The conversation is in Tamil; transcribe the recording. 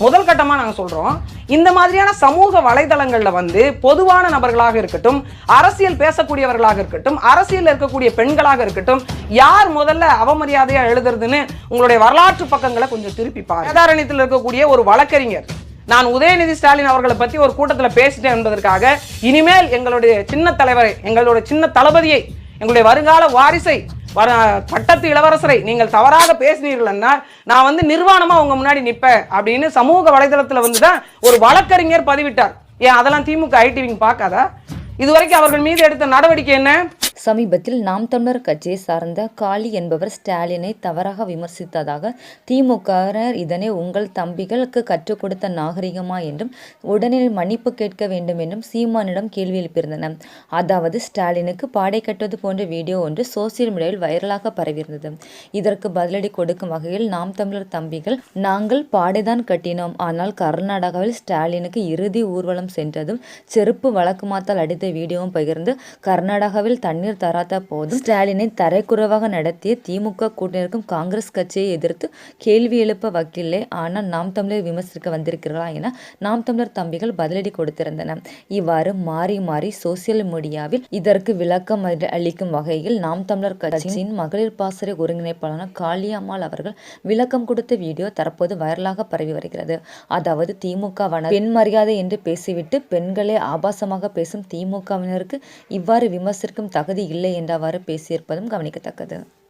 முதல் கட்டமாக நாங்கள் சொல்கிறோம் இந்த மாதிரியான சமூக வலைதளங்களில் வந்து பொதுவான நபர்களாக இருக்கட்டும் அரசியல் பேசக்கூடியவர்களாக இருக்கட்டும் அரசியல் இருக்கக்கூடிய பெண்களாக இருக்கட்டும் யார் முதல்ல அவமரியாதையாக எழுதுறதுன்னு உங்களுடைய வரலாற்று பக்கங்களை கொஞ்சம் திருப்பி பாருங்க. வேதாரண்யத்தில் இருக்கக்கூடிய ஒரு வழக்கறிஞர் நான் உதயநிதி ஸ்டாலின் அவர்களை பற்றி ஒரு கூட்டத்தில் பேசிட்டேன் என்பதற்காக இனிமேல் எங்களுடைய சின்ன தலைவரை எங்களுடைய சின்ன தளபதியை எங்களுடைய வருங்கால வாரிசை வர பட்டத்து இளவரசரை நீங்கள் தவறாக பேசினீர்கள்னா நான் வந்து நிர்வாணமா உங்கள் முன்னாடி நிற்பேன் அப்படின்னு சமூக வலைதளத்தில் வந்து தான் ஒரு வழக்கறிஞர் பதிவிட்டார். ஏன் அதெல்லாம் திமுக ஐடிவிங் பார்க்காதா? இதுவரைக்கும் அவர்கள் மீது எடுத்த நடவடிக்கை என்ன? சமீபத்தில் நாம் தமிழர் கட்சியை சார்ந்த காளி என்பவர் ஸ்டாலினை தவறாக விமர்சித்ததாக திமுகவினர் இதனை உங்கள் தம்பிகளுக்கு கற்றுக் கொடுத்த நாகரிகமா என்றும் உடனே மன்னிப்பு கேட்க வேண்டும் என்றும் சீமானிடம் கேள்வி எழுப்பியிருந்தனர் அதாவது ஸ்டாலினுக்கு பாடை கட்டுவது போன்ற வீடியோ ஒன்று சோசியல் மீடியாவில் வைரலாக பரவியிருந்தது. இதற்கு பதிலடி கொடுக்கும் வகையில் நாம் தமிழர் தம்பிகள் நாங்கள் பாடைதான் கட்டினோம். ஆனால் கர்நாடகாவில் ஸ்டாலினுக்கு இறுதி ஊர்வலம் சென்றதும் செருப்பு வழக்குமாத்தால் அடித்த வீடியோவும் பகிர்ந்து கர்நாடகாவில் தண்ணீர் தராத போதும். ஸ்டாலினை தரைக்குறவாக நடத்திய திமுக கூட்டணிக்கும் காங்கிரஸ் கட்சியை எதிர்த்து கேள்வி எழுப்ப வக்கில்லை. ஆனால் நாம் தமிழர் விமர்சிக்க வந்திருக்கிறீர்களா என நாம் தமிழர் தம்பிகள் பதிலடி கொடுத்திருந்தன இவ்வாறு மாறி மாறி சோசியல் மீடியாவில் இதற்கு விளக்கம் அளிக்கும் வகையில் நாம் தமிழர் கட்சியின் மகளிர் பாசறை ஒருங்கிணைப்பாளரான காளியம்மாள் அவர்கள் விளக்கம் கொடுத்த வீடியோ தற்போது வைரலாக பரவி வருகிறது. அதாவது திமுக பெண் மரியாதை என்று பேசிவிட்டு பெண்களை ஆபாசமாக பேசும் திமுகவினருக்கு இவ்வாறு விமர்சிக்கும் தகுதி இல்லை என்றவாறு பேசியிருப்பதும் கவனிக்கத்தக்கது.